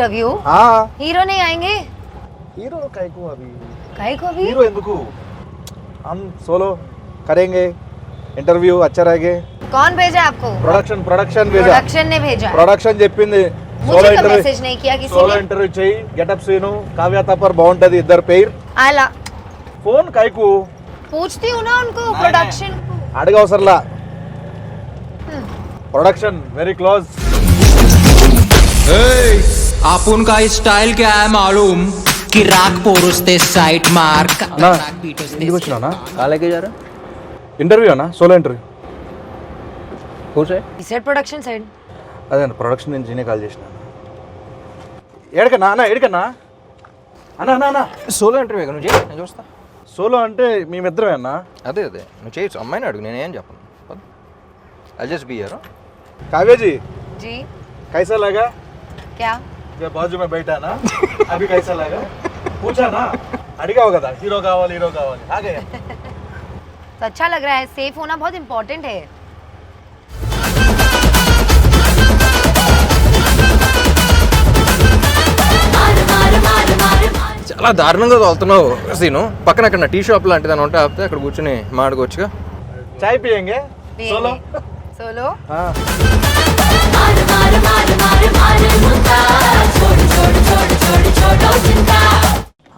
Solo interview हाँ hero नहीं आएंगे हीरो काहे अभी काहे को अभी हीरो ఎందుకు हम सोलो करेंगे ఇంటర్వ్యూ अच्छा रहेंगे कौन भेजा आपको ప్రొడక్షన్ ప్రొడక్షన్ भेजा प्रोडक्शन ने भेजा ప్రొడక్షన్ చెప్పింది मुझे సోలో तो ఇంటర్వ్యూ मैसेज नहीं किया किसी సోలో ने ఇంటర్వ్యూ చెయ్యి గెటప్ సీను కావ్య తప్పర్ బాగుంటది ఇద్దరు పెయిర్ आला ఫోన్ కైకు पूछती हूँ ना उनको प्रोडक्शन అడగవసరలా ప్రొడక్షన్ వెరీ క్లోజ్ आपण काय స్టైల్ क्या है मालूम? कि రాక్ పోరుస్తే సైట్ మార్క్ ఇంటికి వచ్చినా కాలేకే జారా ఇంటర్వ్యూ అన్నా సోలో ఇంటర్వ్యూ కూర్చో ఈ సైడ్ ప్రొడక్షన్ సైడ్ అదే అన్న ప్రొడక్షన్ నుంచి కాల్ చేసిన. ఏడకన్నా? అన్న ఏడకన్నా? అన్న అన్న అన్న. సోలో ఇంటర్వ్యూ నువ్వు చేయి నేను చూస్తా. సోలో అంటే మేమిద్దరమే అన్న? అదే అదే. నువ్వు చేయొచ్చు అమ్మాయిని అడుగు ఏం చెప్పను. ఐ జస్ట్ బి హియర్ కావేజీ జీ. కైసా లాగా క్యా? जब बाजू में बैठा ना अभी कैसा लगा पूछा ना అడిగావు కదా హీరో కావాలి హీరో కావాలి ఆగే तो अच्छा लग रहा है सेफ होना बहुत इम्पोर्टेंट है చాలా దారుణంగా తోలుతున్నావు సీను పక్కన అక్కడ టీ షాప్ లాంటిది అని ఉంటే ఆపితే అక్కడ కూర్చొని మాడుకోవచ్చుగా చాయ్ పియంగే సోలో सोलो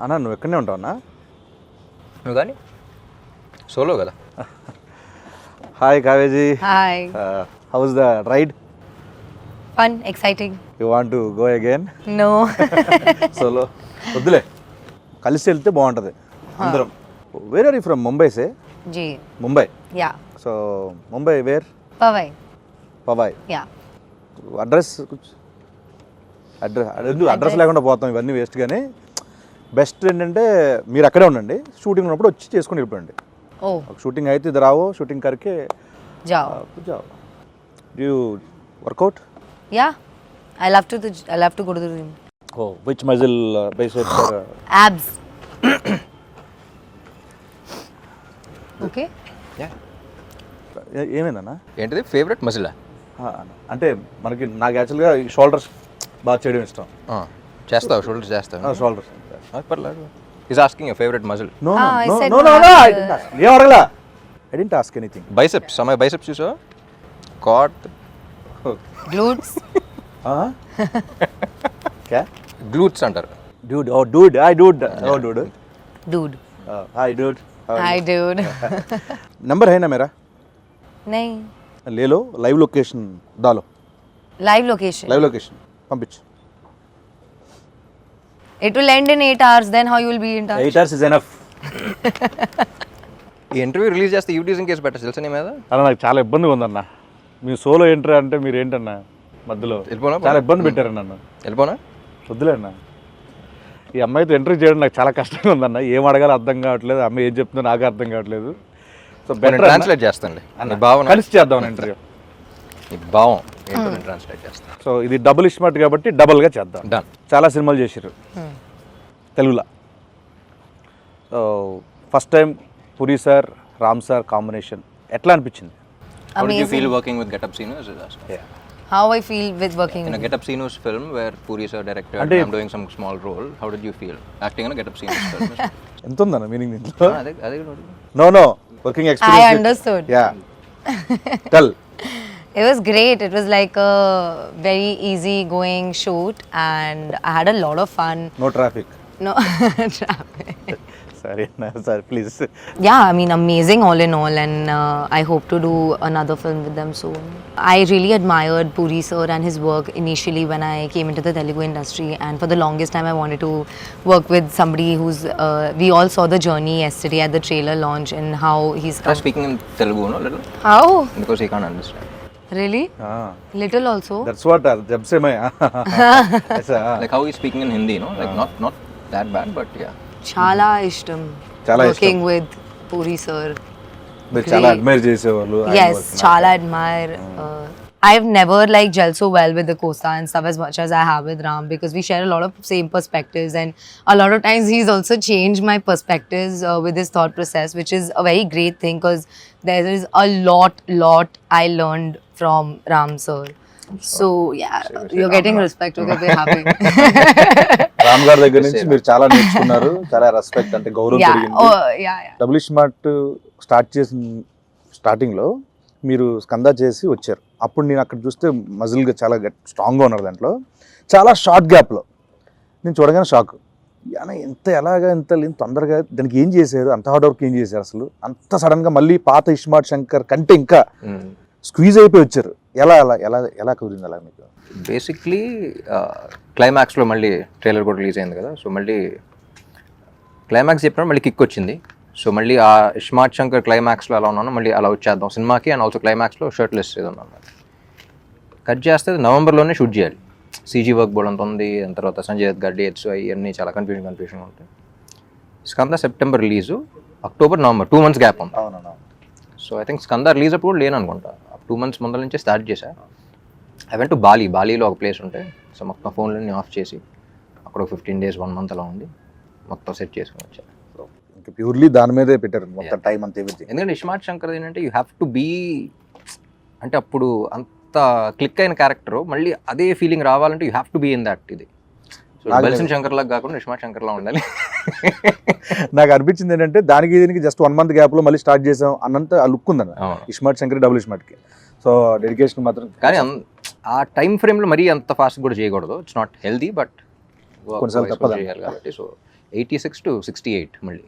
అన్న నువ్వు ఎక్కడనే ఉంటావు అన్న? నువ్వు కానీ సోలో కదా. Hi కావేజీ hi how's the ride fun exciting you want to go again no solo వద్దులే. కలిసి వెళ్తే బాగుంటుంది. అందరం. Where are you from Mumbai say G. Mumbai yeah so Mumbai where Powai Powai yeah address address ఎందుకు address లేకుండా పోతాం ఇవన్నీ waste కానీ బెస్ట్ ఏంటంటే మీరు అక్కడే ఉండండి. షూటింగ్ ఉన్నప్పుడు వచ్చి చేసుకుని వెళ్ళిపోండి. షూటింగ్ అయితే ఇది రావో shooting కరికే you. Workout yeah I love to I love to go to gym oh which muscle base for abs okay yeah ఏమైందన్నా? ఏంటిది? ఫేవరెట్ మజిలా అంటే మనకి నాకు యాక్చువల్గా షోల్డర్స్ బాగా చేయడం ఇష్టం. చేస్తావు షోల్డర్స్ చేస్తావు. షోల్డర్స్. పర్లేదు. Is asking you favourite muscle no no no no ఏం అడగలా? I didn't ask anything biceps సమయ బైసెప్స్ చూసా కాట్ గ్లూట్స్ గ్లూట్స్ అంటారు. Dude oh dude I dude oh dude dude hi dude hi dude number high మేరా नहीं లేలో live location దాలో. Live location? Live location. పంపించు. It will end in eight hours then how you will be in touch eight hours is enough ఈ interview release చేస్తే యూటీజింగ్ case పెట్టచ్చు తెలుసా నీ మీద? అలా నాకు చాలా ఇబ్బందిగా ఉందన్న. మీ సోలో ఎంటర్ అంటే మీరు ఏంటన్నా మధ్యలో? వెళ్ళిపోనా? చాలా ఇబ్బంది పెట్టారు నన్ను. వెళ్ళిపోనా? వద్దులే అన్న. ఈ అమ్మాయితో ఎంట్రీ చేయడం నాకు చాలా కష్టంగా ఉందన్న. ఏం అడగాలో అర్థం కావట్లేదు. అమ్మాయి ఏం చెప్తుందో నాకు అర్థం కావట్లేదు. సో బెటర్ ట్రాన్స్లేట్ చేస్తానులే నీ భావన కలిసి చేద్దాం ఇంటర్వ్యూ నీ భావం ట్రాన్స్లేట్ చేస్తాను సో ఇది డబుల్ ఇస్మార్ట్ కాబట్టి డబుల్గా చేద్దాం డన్ చాలా సినిమాలు చేశారు తెలుగులో so first time Puri sir Ram sir combination ఎట్లా అనిపించింది How did you feel working with Get Up Sinus? how i feel with working In a Get Up Sinus film where Puri sir directed and I'm doing some small role, how did you feel acting in a Get Up Sinus film? ఎంత ఉందన్న meaning దీంట్లో Ah, అదే అదే కూడా అడుగు. No working experience. I understood. Yeah. Tell. It was great. It was like a very easy going shoot and I had a lot of fun. No traffic. No traffic. Sir, please. Yeah, I mean, amazing all in all, and uh, I hope to do another film with them soon. I really admired Puri sir and his work initially when I came into the Telugu industry, and for the longest time, I wanted to work with somebody who's. Uh, we all saw the journey yesterday at the trailer launch and how he's. Come. speaking in Telugu, no, little. How? Because he can't understand. Really? Ah. Little also. That's what uh, jab se like how he's speaking in Hindi, no? Like ah. not not that bad, but yeah. chala ishtam Chala working with puri sir మీరు చాలా Great. Admire చేసేవాళ్ళు ఆయన yes work. chala admire uh, i've never like gelled so well with the costa and stuff as much as i have with ram because we share a lot of same perspectives and a lot of times he's also changed my perspectives uh, with his thought process which is a very great thing because there is a lot lot i learned from ram sir So yeah, you're getting respect. Okay, we're happy. Ram గారి దగ్గర నుంచి మీరు చాలా నేర్చుకున్నారు చాలా respect అంటే గౌరవం yeah. పెరిగింది Oh yeah, yeah. Double smart start చేసిన స్టార్టింగ్లో మీరు స్కందా చేసి వచ్చారు అప్పుడు నేను అక్కడ చూస్తే మజిల్గా చాలా స్ట్రాంగ్గా ఉన్నారు దాంట్లో చాలా షార్ట్ గ్యాప్లో నేను చూడగానే షాక్ యానా ఎంత ఎలాగా ఎంత ఇంత తొందరగా దానికి ఏం చేశారు అంత హార్డ్ వర్క్ ఏం చేశారు అసలు అంత సడన్గా మళ్ళీ పాత ఇస్మార్ట్ శంకర్ కంటే ఇంకా స్క్వీజ్ అయిపోయి వచ్చారు. ఎలా అలా ఎలా ఎలా కుదిరింది అలా మీకు? బేసిక్లీ క్లైమాక్స్లో మళ్ళీ ట్రైలర్ కూడా రిలీజ్ అయింది కదా. సో మళ్ళీ క్లైమాక్స్ చెప్పినప్పుడు మళ్ళీ కిక్ వచ్చింది. సో మళ్ళీ ఆ స్మార్ట్ శంకర్ క్లైమాక్స్లో ఎలా ఉన్నానో మళ్ళీ అలా వచ్చేద్దాం సినిమాకి అండ్ ఆల్సో క్లైమాక్స్లో షర్ట్ లెస్ ఏదో ఉన్నాను కట్ చేస్తే నవంబర్లోనే షూట్ చేయాలి. సీజీ వర్క్ బోర్డ్ అంత ఉంది దాని తర్వాత సంజయ్ దత్ గారి డేట్స్ అవన్నీ చాలా కన్ఫ్యూజన్ కన్ఫ్యూజన్ ఉంటాయి. Skanda September release October November two months gap ఉంది. So I think Skanda release అప్పుడు లేను అనుకుంటా టూ మంత్స్ ముందర నుంచే స్టార్ట్ చేశా. ఐ వెంట్ టు బాలీ బాలీలో ఒక ప్లేస్ ఉంటే సో మొత్తం ఫోన్లన్నీ ఆఫ్ చేసి అక్కడ ఒక ఫిఫ్టీన్ డేస్ వన్ మంత్ అలా ఉంది మొత్తం సెట్ చేసుకుని వచ్చా. ఇంకా ప్యూర్లీ దాని మీదే పెట్టారు మొత్తం టైం అంతా ఎందుకంటే ఇస్మార్ట్ శంకర్ ఏంటంటే యూ హ్యావ్ టు బీ అంటే అప్పుడు అంత క్లిక్ అయిన క్యారెక్టర్ మళ్ళీ అదే ఫీలింగ్ రావాలంటే you have to be in that ఇది. బల్సన్ శంకర్ లాగా కాకుండా ఇస్మార్ట్ శంకర్ లా ఉండాలి. నాకు అనిపించింది ఏంటంటే దానికి దీనికి జస్ట్ వన్ మంత్ గ్యాప్లో మళ్ళీ స్టార్ట్ చేసాం అన్నంత ఆ లుక్ ఉందన్న ఇస్మార్ట్ శంకర్ డబుల్ ఇస్మార్ట్కి సో డెడికేషన్ మాత్రం కానీ ఆ టైం ఫ్రేమ్లో మరీ అంత ఫాస్ట్ కూడా చేయకూడదు. ఇట్స్ నాట్ హెల్దీ బట్ కొన్నిసార్లు తప్పదు. కాబట్టి. So eighty six to sixty eight మళ్ళీ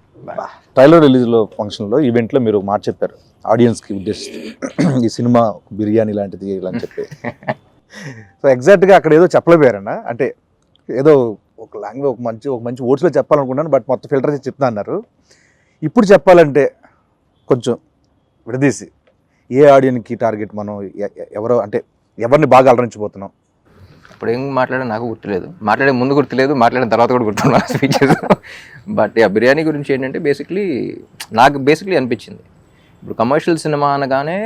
ట్రైలర్ రిలీజ్లో ఫంక్షన్లో ఈవెంట్లో మీరు మాట చెప్పారు. ఆడియన్స్కి ఉద్దేశిస్తూ. ఈ సినిమా బిర్యానీ లాంటిది ఇలా అని చెప్పి. సో ఎగ్జాక్ట్గా అక్కడ ఏదో చెప్పలేపోయారన్న అంటే ఏదో ఒక లాంగ్వేజ్ ఒక మంచి ఒక మంచి వర్డ్స్లో చెప్పాలనుకున్నాను బట్ మొత్తం ఫిల్టర్ చేసి చెప్తా అన్నారు. ఇప్పుడు చెప్పాలంటే కొంచెం విడదీసి. ఏ ఆడియన్కి టార్గెట్ మనం ఎవరో అంటే ఎవరిని బాగా అలరించిపోతున్నాం ఇప్పుడు ఏం మాట్లాడే నాకు గుర్తులేదు. మాట్లాడే ముందు గుర్తులేదు మాట్లాడిన తర్వాత కూడా గుర్తున్నా స్పీచెస్ బట్ ఆ బిర్యానీ గురించి ఏంటంటే బేసిక్లీ నాకు బేసిక్లీ అనిపించింది. ఇప్పుడు కమర్షియల్ సినిమా అనగానే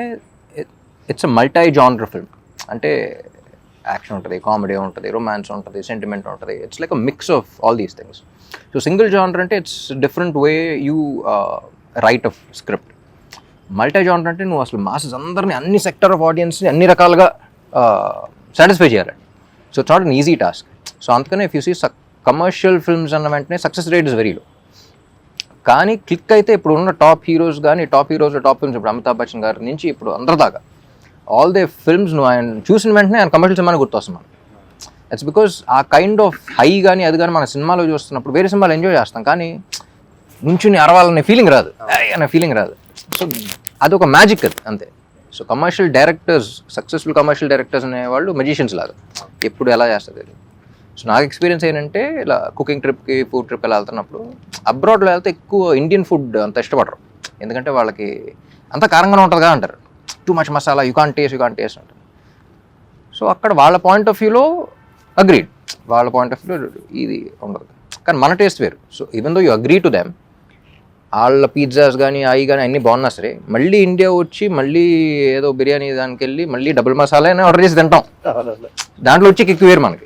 it's a multi genre film అంటే యాక్షన్ ఉంటుంది కామెడీ ఉంటుంది రొమాన్స్ ఉంటుంది సెంటిమెంట్ ఉంటుంది. It's like a mix of all these things so single genre అంటే it's different way you write of script multi genre అంటే నువ్వు అసలు మాసెస్ అందరినీ అన్ని సెక్టర్ ఆఫ్ ఆడియన్స్ని అన్ని రకాలుగా సాటిస్ఫై చేయాలి so it's not an easy task so అందుకనే if you see commercial films అన్న వెంటనే success rate is very low కానీ క్లిక్ అయితే ఇప్పుడు ఉన్న టాప్ హీరోస్ కానీ టాప్ హీరోస్ టాప్ ఫిల్మ్స్ ఇప్పుడు అమితాబ్ బచ్చన్ గారి నుంచి ఇప్పుడు అందరి దాకా. ఆల్ దే ఫిల్మ్స్ నువ్వు ఆయన చూసిన వెంటనే ఆయన కమర్షియల్ సినిమాని గుర్తొస్తున్నాను it's because a kind of high కానీ అది కానీ మన సినిమాలో చూస్తున్నప్పుడు వేరే సినిమాలు ఎంజాయ్ చేస్తాం. కానీ నుంచుని అరవాలనే ఫీలింగ్ రాదు. అనే ఫీలింగ్ రాదు. సో అది ఒక మ్యాజిక్ అది అంతే. So commercial directors successful commercial directors అనేవాళ్ళు మెజిషియన్స్ లాగా. ఎప్పుడు ఎలా చేస్తుంది సో నాకు ఎక్స్పీరియన్స్ ఏంటంటే ఇలా కుకింగ్ ట్రిప్కి ఫుడ్ ట్రిప్ ఇలా వెళ్తున్నప్పుడు అబ్రాడ్లో వెళ్తే ఎక్కువ ఇండియన్ ఫుడ్ అంత ఇష్టపడరు. ఎందుకంటే వాళ్ళకి అంత కారంగానే ఉంటుందిగా అంటారు. Too much masala you can taste you can taste అంటారు. సో అక్కడ వాళ్ళ పాయింట్ ఆఫ్ వ్యూలో అగ్రీడ్ వాళ్ళ పాయింట్ ఆఫ్ వ్యూలో ఇది ఉండదు. కానీ మన టేస్ట్ వేరు. So even though you agree to them వాళ్ళ పిజ్జాస్ కానీ అవి కానీ అన్నీ బాగున్నా సరే మళ్ళీ ఇండియా వచ్చి మళ్ళీ ఏదో బిర్యానీ దానికి వెళ్ళి మళ్ళీ డబుల్ మసాలా అని ఆర్డర్ చేసి తింటాం. దాంట్లో వచ్చి కిక్ వేరు మనకి.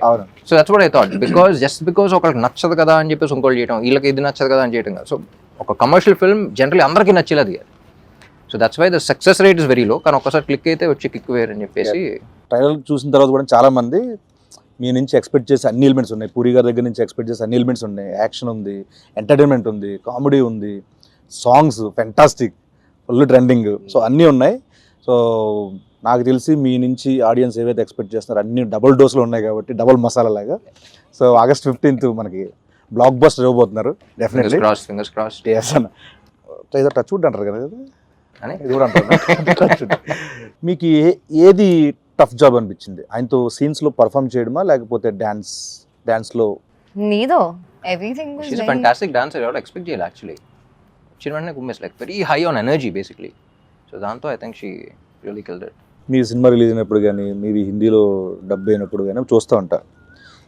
So that's what I thought because just because ఒకరికి నచ్చదు కదా అని చెప్పేసి ఇంకోటి చేయడం వీళ్ళకి ఇది నచ్చదు కదా అని చేయడం కదా. సో ఒక కమర్షియల్ ఫిల్మ్ జనరల్లీ అందరికీ నచ్చేలా అది. So that's why the success rate is very low కానీ ఒక్కసారి క్లిక్ అయితే వచ్చి కిక్ వేరు అని చెప్పేసి ట్రైలర్ చూసిన తర్వాత కూడా చాలా మంది మీ నుంచి ఎక్స్పెక్ట్ చేసే అన్ని ఎలిమెంట్స్ ఉన్నాయి. పూరి గారి దగ్గర నుంచి ఎక్స్పెక్ట్ చేసే అన్ని ఎలిమెంట్స్ ఉన్నాయి. యాక్షన్ ఉంది ఎంటర్టైన్మెంట్ ఉంది కామెడీ ఉంది. Songs fantastic full trending so అన్నీ ఉన్నాయి. సో నాకు తెలిసి మీ నుంచి ఆడియన్స్ ఏవైతే ఎక్స్పెక్ట్ చేస్తున్నారో అన్ని డబుల్ డోస్లో ఉన్నాయి కాబట్టి డబుల్ మసాలా లాగా. సో ఆగస్ట్ ఫిఫ్టీన్త్ మనకి బ్లాక్ బస్టర్ ఇవ్వబోతున్నారు డెఫినెట్లీ క్రాస్ ఫింగర్స్ క్రాస్ అన్న. ఏదో టచ్ వుడ్ అంటారు కదా ఇది? అని? ఇది కూడా అంటారు. మీకు ఏ ఏది టఫ్ జాబ్ అనిపించింది? ఆయనతో సీన్స్లో పర్ఫామ్ చేయడమా లేకపోతే డ్యాన్స్ డ్యాన్స్లో షీస్ very. ఫ్యాంటాస్టిక్ డాన్సర్ ఎవరు ఎక్స్పెక్ట్ చేయాలి యాక్చువల్లీ వచ్చిన వెంటనే కుమ్మేస్ like very high on energy basically so దాంతో I think she really killed it me cinema release అయినప్పుడు కానీ మీవి హిందీలో డబ్ అయినప్పుడు కానీ చూస్తూ ఉంటా.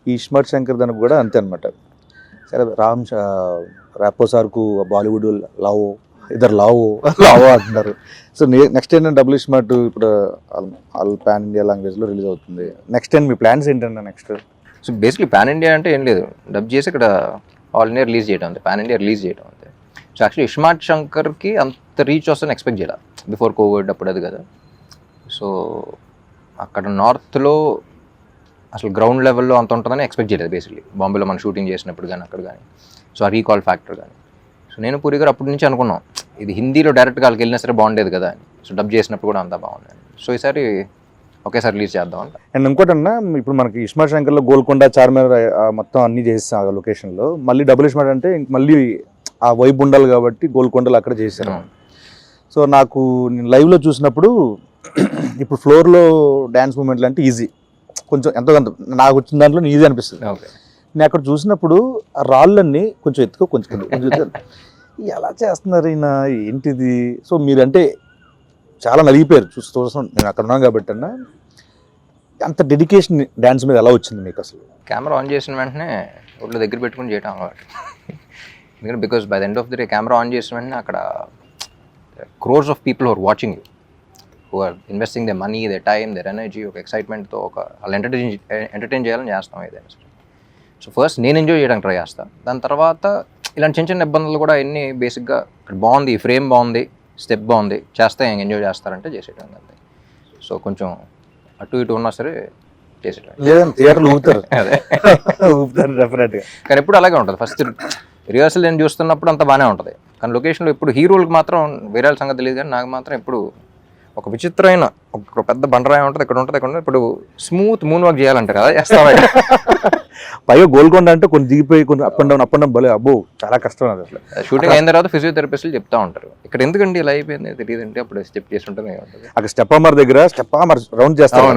ఈ ఇస్మార్ట్ శంకర్ దానికి కూడా అంతే అనమాట సరే రామ్ ర్యాపో సార్కు బాలీవుడ్ లావో ఇద్దరు లావో లావో అంటున్నారు. సో నెక్స్ట్ ఏంటంటే డబుల్ స్మార్ట్ ఇప్పుడు ఆల్ పాన్ ఇండియా లాంగ్వేజ్లో రిలీజ్ అవుతుంది. నెక్స్ట్ టైం మీ ప్లాన్స్ ఏంటంటే next so basically pan India అంటే ఏం లేదు. డబ్ చేసి ఇక్కడ ఆల్ ఇండియా రిలీజ్ చేయడం అంతే. పాన్ ఇండియా రిలీజ్ చేయడం అంతే. సో యాక్చువల్లీ ఇస్మార్ట్ శంకర్కి అంత రీచ్ వస్తుందని ఎక్స్పెక్ట్ చేయాలి బిఫోర్ కోవిడ్ అప్పుడు అది కదా సో అక్కడ నార్త్లో అసలు గ్రౌండ్ లెవెల్లో అంత ఉంటుందని ఎక్స్పెక్ట్ చేయలేదు బేసిక్లీ బాంబేలో మనం షూటింగ్ చేసినప్పుడు కానీ అక్కడ కానీ సో ఆ రీకాల్ ఫ్యాక్టర్ కానీ సో నేను పూరి గారు అప్పటి నుంచి అనుకున్నాం ఇది హిందీలో డైరెక్ట్గా వాళ్ళకి వెళ్ళినా సరే బాగుండేది కదా అని సో డబ్ చేసినప్పుడు కూడా అంతా బాగుంది సో ఈసారి ఒకేసారి రిలీజ్ చేద్దాం అంట. అండ్ ఇంకోటి అన్న ఇప్పుడు మనకి ఇస్మార్ట్ శంకర్లో గోల్కొండ చార్మినార్ మొత్తం అన్ని చేస్తాం ఆ లొకేషన్లో మళ్ళీ డబుల్ ఇస్మార్ట్ అంటే మళ్ళీ ఆ వైబ్ ఉండాలి కాబట్టి గోల్కొండలు అక్కడ చేశారు. సో నాకు నేను లైవ్లో చూసినప్పుడు ఇప్పుడు ఫ్లోర్లో డ్యాన్స్ మూమెంట్లు అంటే ఈజీ కొంచెం ఎంతో కొంత నాకు వచ్చిన దాంట్లో ఈజీ అనిపిస్తుంది. నేను అక్కడ చూసినప్పుడు ఆ రాళ్ళన్నీ కొంచెం ఎత్తుకో కొంచెం. ఎలా చేస్తున్నారు ఈయన? ఏంటిది? సో మీరంటే చాలా నలిగిపోయారు. చూసి చూస్తాం నేను అక్కడ ఉన్నాను కాబట్టి అన్న అంత డెడికేషన్ డ్యాన్స్ మీద ఎలా వచ్చింది మీకు అసలు? కెమెరా ఆన్ చేసిన వెంటనే ఒళ్ళు దగ్గర పెట్టుకుని చేయటం అలవాటు. ఎందుకంటే because by the end of the day camera on చేసిన వెంటనే అక్కడ crores of people are watching you who are investing the money the time their energy ఒక ఎక్సైట్మెంట్తో ఒక వాళ్ళు ఎంటర్టైన్ ఎంటర్టైన్ చేయాలని చేస్తాం ఏదైనా సరే సో ఫస్ట్ నేను ఎంజాయ్ చేయడానికి ట్రై చేస్తాను దాని తర్వాత ఇలాంటి చిన్న చిన్న ఇబ్బందులు కూడా ఎన్ని బేసిక్గా ఇక్కడ బాగుంది ఫ్రేమ్ బాగుంది స్టెప్ బాగుంది చేస్తే ఎంజాయ్ చేస్తారంటే చేసేయడం అంతే. సో కొంచెం అటు ఇటు ఉన్నా సరే చేసేయడం లేదంటే థియేటర్లు ఊపుతారు. అదే. ఊపుతారు డెఫినెట్గా కానీ ఎప్పుడు అలాగే ఉంటుంది. ఫస్ట్ రిహార్సల్ నేను చూస్తున్నప్పుడు అంత బాగానే ఉంటుంది. కానీ లొకేషన్లో ఇప్పుడు హీరోలకు మాత్రం వేరే వాళ్ళ సంగతి తెలియదు కానీ నాకు మాత్రం ఎప్పుడు ఒక విచిత్రమైన ఒక పెద్ద బండరాయి ఉంటుంది ఇక్కడ ఉంటుంది ఇక్కడ ఇప్పుడు స్మూత్ మూన్ వాక్ చేయాలంటారు కదా చేస్తావా? పైగా గోల్కొండ అంటే కొన్ని దిగిపోయి కొన్ని up and down up and down భలే అబ్బో చాలా కష్టం అది అసలు. షూటింగ్ అయిన తర్వాత ఫిజియోథెరపిస్టులు చెప్తా ఉంటారు. ఇక్కడ ఎందుకండి ఇలా అయిపోయింది తెలియదంటే అప్పుడు స్టెప్ చేసి ఉంటుంది అక్కడ స్టెప్ అమర్ దగ్గర స్టెప్ అమర్ రౌండ్ చేస్తాం.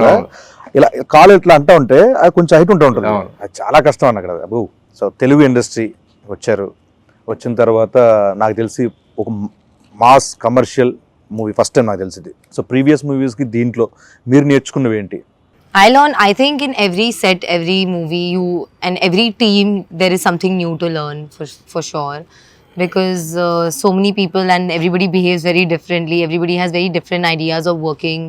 ఇలా కాలు ఇట్లా అంటా ఉంటే అది కొంచెం హైట్ ఉంటా ఉంటుంది. అది చాలా కష్టం అన్న అక్కడ అబ్బో. సో తెలుగు ఇండస్ట్రీ వచ్చారు. వచ్చిన తర్వాత నాకు తెలిసి ఒక mass commercial movie first time నాకు తెలిసింది. సో ప్రీవియస్ మూవీస్కి దీంట్లో మీరు నేర్చుకున్నవి ఏంటి? I learn I think in every set every movie you and every team there is something new to learn for sure. Because so many people and everybody behaves very differently everybody has very different ideas of working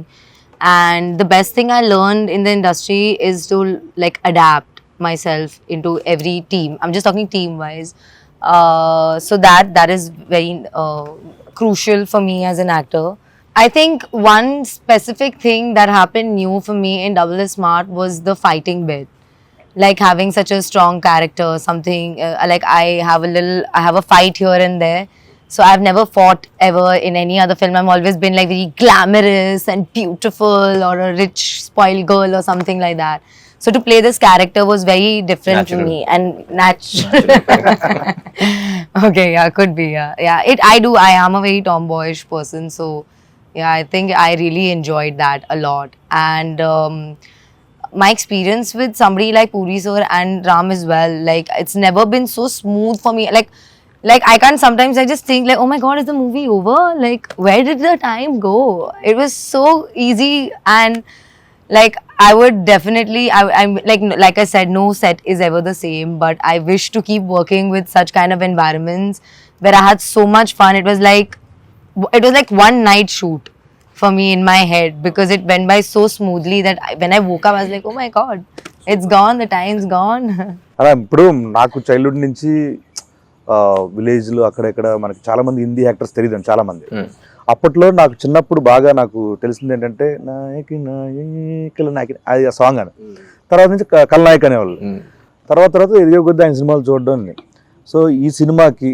and the best thing I learn in the industry is to like adapt myself into every team. I'm just talking team wise. Uh, so that that is very uh, crucial for me as an actor. I think one specific thing that happened new for me in Double is Smart was the fighting bit. Like having such a strong character, something uh, like I have a little, I have a fight here and there. So I've never fought ever in any other film. I've always been like very glamorous and beautiful or a rich spoiled girl or something like that. So to play this character was very different Natural. to me and natural. okay, yeah, could be. Yeah, yeah. It. I do. I am a very tomboyish person, so yeah, I think I really enjoyed that a lot. And um, my experience with somebody like Puri sir and Ram as well, like it's never been so smooth for me. Like, like I can't sometimes I just think like, oh my god, is the movie over? Like, where did the time go? It was so easy and like I would definitely I, I'm like like I said, no set is ever the same. But I wish to keep working with such kind of environments where I had so much fun. It was like it was like one night shoot for me in my head because it went by so smoothly that I, when I woke up, I was like, oh my god, it's gone. The time's gone. అలా ఇప్పుడు నాకు childhood నుంచి విలేజ్లో అక్కడెక్కడ మనకి చాలా మంది Hindi actors తెలియదు చాలా మంది అప్పట్లో నాకు చిన్నప్పుడు బాగా నాకు తెలిసింది ఏంటంటే నాయకి నాయకుల నాయకి అది ఆ సాంగ్ అని తర్వాత నుంచి కల్నాయక్ అనేవాళ్ళు. తర్వాత తర్వాత ఎదిగే కొద్ది ఆయన సినిమాలు చూడడం సో ఈ సినిమాకి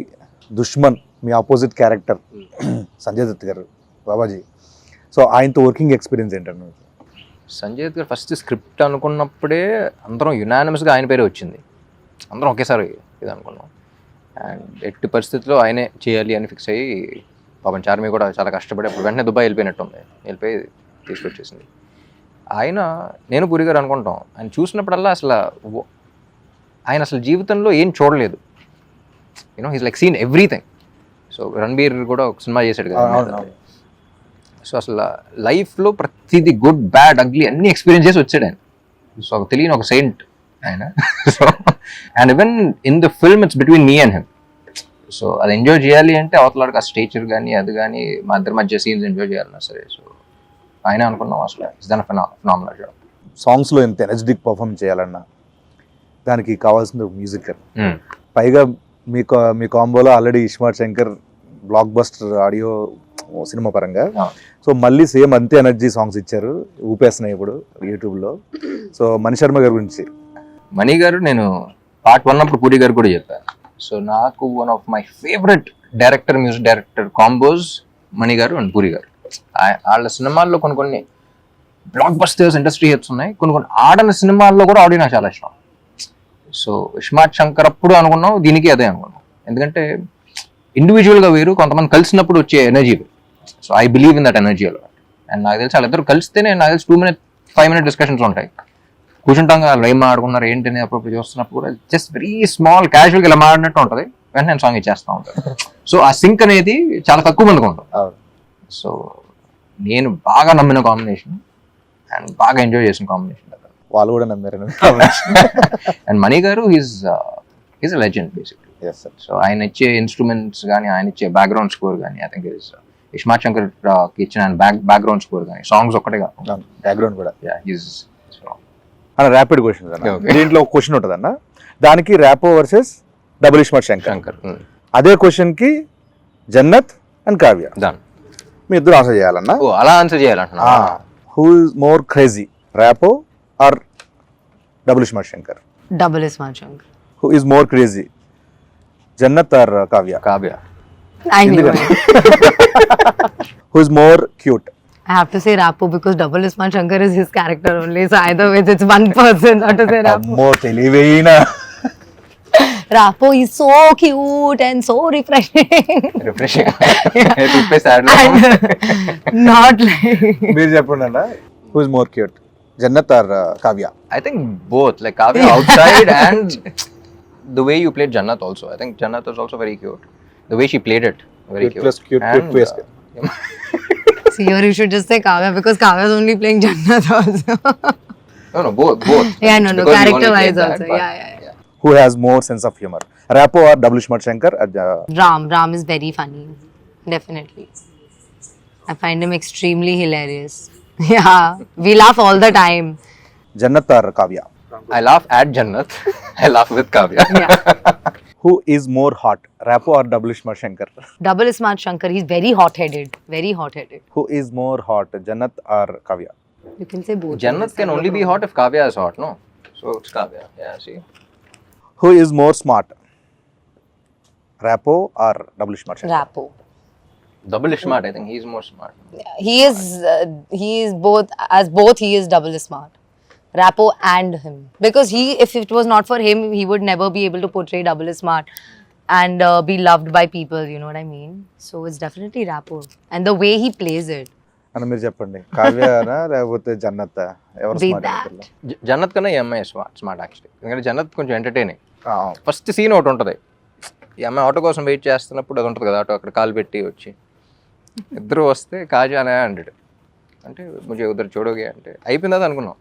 దుష్మన్ మీ ఆపోజిట్ క్యారెక్టర్ సంజయ్ దత్ గారు బాబాజీ. సో ఆయనతో వర్కింగ్ ఎక్స్పీరియన్స్ ఏంటంటే సంజయ్ దత్ గారు ఫస్ట్ స్క్రిప్ట్ అనుకున్నప్పుడే అందరం యునానిమస్గా ఆయన పేరే వచ్చింది. అందరం ఒకేసారి ఇది అనుకున్నాం. అండ్ ఎట్టి పరిస్థితుల్లో ఆయనే చేయాలి అని ఫిక్స్ అయ్యి పాపం చార్మి కూడా చాలా కష్టపడి అప్పుడు వెంటనే దుబాయ్ వెళ్ళిపోయినట్టుంది. వెళ్ళిపోయి తీసుకొచ్చేసింది. ఆయన నేను పూరి గారు అనుకుంటాం ఆయన చూసినప్పుడల్లా అసలు ఆయన అసలు జీవితంలో ఏం చూడలేదు. You know he's like seen everything so Ranbir కూడా ఒక సినిమా చేశాడు కదా. సో అసలు లైఫ్లో ప్రతిదీ గుడ్ బ్యాడ్ అగ్లీ అన్ని ఎక్స్పీరియన్స్ చేసి వచ్చాడు ఆయన. సో తెలియని ఒక సెయింట్ ఆయన. So and even in the film it's between me and him so అది ఎంజాయ్ చేయాలి అంటే అవతలాడికి ఆ స్టేచర్ కానీ అది కానీ మా ఇద్దరి మధ్య సీన్స్ ఎంజాయ్ చేయాలన్నా సరే సో ఆయన అనుకున్నాం అసలు. ఇస్ దాని ఫినామినల్ జాబ్ సాంగ్స్లో ఎంత ఎనర్జెటిక్ పర్ఫామ్ చేయాలన్నా దానికి కావాల్సింది మ్యూజిక్ పైగా మీ కా- మీ కాంబోలో already iSmart Shankar blockbuster audio cinema పరంగా. సో మళ్ళీ సేమ్ అంతే ఎనర్జీ సాంగ్స్ ఇచ్చారు ఊపేస్తున్నాయి ఇప్పుడు యూట్యూబ్లో సో మణి శర్మ గారి గురించి. మణి గారు నేను పార్ట్ వన్ అప్పుడు పూరి గారు కూడా చెప్పాను సో నాకు one of my favourite director music director combos Mani garu and Puri గారు. వాళ్ళ సినిమాల్లో కొన్ని కొన్ని బ్లాక్ బస్టర్స్ ఇండస్ట్రీ హిట్స్ ఉన్నాయి. కొన్ని కొన్ని ఆడని సినిమాల్లో కూడా ఆడి నాకు చాలా ఇష్టం. సో ఇష్మాత్ శంకర్ అప్పుడు అనుకున్నాం దీనికి అదే అనుకున్నాం. ఎందుకంటే ఇండివిజువల్గా వేరు కొంతమంది కలిసినప్పుడు వచ్చే energy so I believe in that energy అలా అండ్ నాకు తెలిసి వాళ్ళిద్దరు కలిస్తేనే నాకు తెలిసి two minute five minute discussions ఉంటాయి. కూర్చుంటాం కదా ఏం ఆడుకున్నారు ఏంటి అని అప్పుడు చూస్తున్నప్పుడు కూడా జస్ట్ వెరీ స్మాల్ క్యాజువల్గా ఇలా మాడినట్టు ఉంటుంది. వెంటనే సాంగ్ ఇచ్చేస్తూ ఉంటాను సో ఆ సింక్ అనేది చాలా తక్కువ మందికి ఉంటుంది. సో నేను బాగా నమ్మిన కాంబినేషన్ అండ్ బాగా ఎంజాయ్ చేసిన కాంబినేషన్ వాళ్ళు కూడా నమ్మారు and Mani garu is is a legend basically so ఆయన ఇచ్చే ఇన్స్ట్రుమెంట్స్ కానీ ఆయన ఇచ్చే బ్యాక్గ్రౌండ్ స్కోర్ కానీ I think is iSmart Shankar ఇచ్చిన బ్యాక్ బ్యాక్గ్రౌండ్ స్కోర్ కానీ సాంగ్స్ ఒక్కటే కాదు బ్యాక్గ్రౌండ్ కూడా. ఈజ్ అన్న ర్యాపిడ్ క్వశ్చన్ అన్న. దీంట్లో ఒక క్వశ్చన్ ఉంటుంది అన్న దానికి ర్యాపో వర్సెస్ డబుల్ ఇస్మార్ట్ శంకర్ శంకర్ అదే క్వశ్చన్కి జన్నత్ అండ్ కావ్య దాన్ మీ ఇద్దరు ఆన్సర్ చేయాలన్న? అలా answer చేయాలంటున్నా. Who is more crazy Rapo or double iSmart Shankar is my chunk. Who is more crazy Jannat or Kavya Kavya. Who is more cute I have to say Rapo because Double Isman Shankar is his character only. So either way, it's one person, not to say Rapo. అమ్మో తెలివైన Rapo is so cute and so refreshing. Refreshing replace and not like. మీరు చెప్పండి అన్న who is more cute Jannat or Kavya I think both like Kavya outside and the way you played Jannat also I think Jannat was also very cute the way she played it very Cute plus cute, cute plus cute. next you should just say Kavya because Kavya is only playing Jannat also. no, no, both, both. Yeah, no, no, because character wise also. That, yeah, yeah, yeah. Who has more sense of humor, Rapo or W. Shmart Shankar? Uh, uh, Ram, Ram is very funny, definitely. I find him extremely hilarious. Yeah, we laugh all the time. Jannat or Kavya? I laugh at Jannat. I laugh with Kavya. Yeah who is more hot, Rapo or Double Smart Shankar? Double Smart Shankar, he's very hot headed. Very hot headed. Who is more hot, Janat or Kavya? You can say both. Janat can only be hot if Kavya is hot, no? So it's Kavya. Yeah, see. Who is more smart, Rapo or Double Smart Shankar? Rapo. Double is smart, I think. He's more smart. Yeah, he is, uh, he is both, as both, he is double smart. Rapo and him. Because he, if it was not for him, he would never be able to portray double smart and uh, be loved by people, you know what I mean? So it's definitely Rapo. And the way he plays it. అని మీరు చెప్పండి. కావ్యనా లేకపోతే జన్నత్ ఎవరు Be smart that. J- Jannat కన్నా ఈ అమ్మాయి smart smart actually ఎందుకంటే జన్నత్ కొంచెం ఎంటర్టైనింగ్ ఫస్ట్ సీన్ ఒకటి ఉంటుంది. ఈ అమ్మాయి ఆటో కోసం వెయిట్ చేస్తున్నప్పుడు అది ఉంటుంది కదా ఆటో అక్కడ కాలు పెట్టి వచ్చి. ఇద్దరు వస్తే కాజానే అంటాడు. అంటే ముజే ఉద్దరు చూడోగే అంటే. అయిపోయిందా అనుకున్నాం.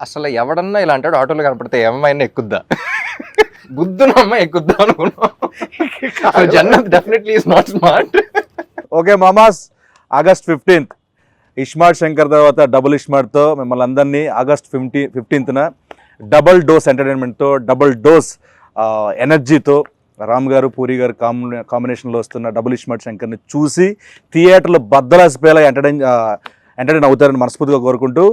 అసలు ఎవడన్నా ఇలా అంటాడు ఆటోలో కనపడితే ఏ అమ్మాయినా ఎక్కుద్దా? బుద్ధున అమ్మాయి ఎక్కుద్దా అనుకున్నాం. Jannat definitely is not smart okay మామాస్ August fifteenth iSmart Shankar తర్వాత డబుల్ ఇస్మార్ట్తో మిమ్మల్ని అందరినీ ఆగస్ట్ ఫిఫ్టీ ఫిఫ్టీన్త్న డబుల్ డోస్ ఎంటర్టైన్మెంట్తో డబుల్ డోస్ ఎనర్జీతో రామ్ గారు పూరి గారు కాంబినే కాంబినేషన్లో వస్తున్న డబుల్ ఇస్మార్ట్ శంకర్ని చూసి థియేటర్లో బద్దలాసిపోయేలా ఎంటర్టైన్ ఎంటర్టైన్ అవుతారని మనస్ఫూర్తిగా కోరుకుంటూ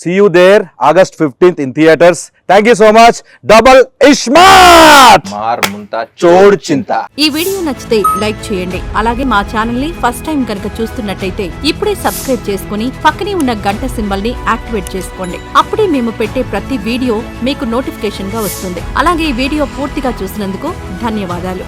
see you there August fifteenth in theatres thank you so much double iSmart మార్ ముంతా చోడు చింత. ఈ వీడియో నచ్చితే లైక్ చేయండి. అలాగే మా ఛానల్ని ఫస్ట్ టైం కనుక చూస్తున్నట్టయితే ఇప్పుడే సబ్స్క్రైబ్ చేసుకుని పక్కనే ఉన్న గంట సింబల్ని యాక్టివేట్ చేసుకోండి. అప్పుడే మేము పెట్టే ప్రతి వీడియో మీకు నోటిఫికేషన్గా వస్తుంది. అలాగే ఈ వీడియో పూర్తిగా చూసినందుకు ధన్యవాదాలు.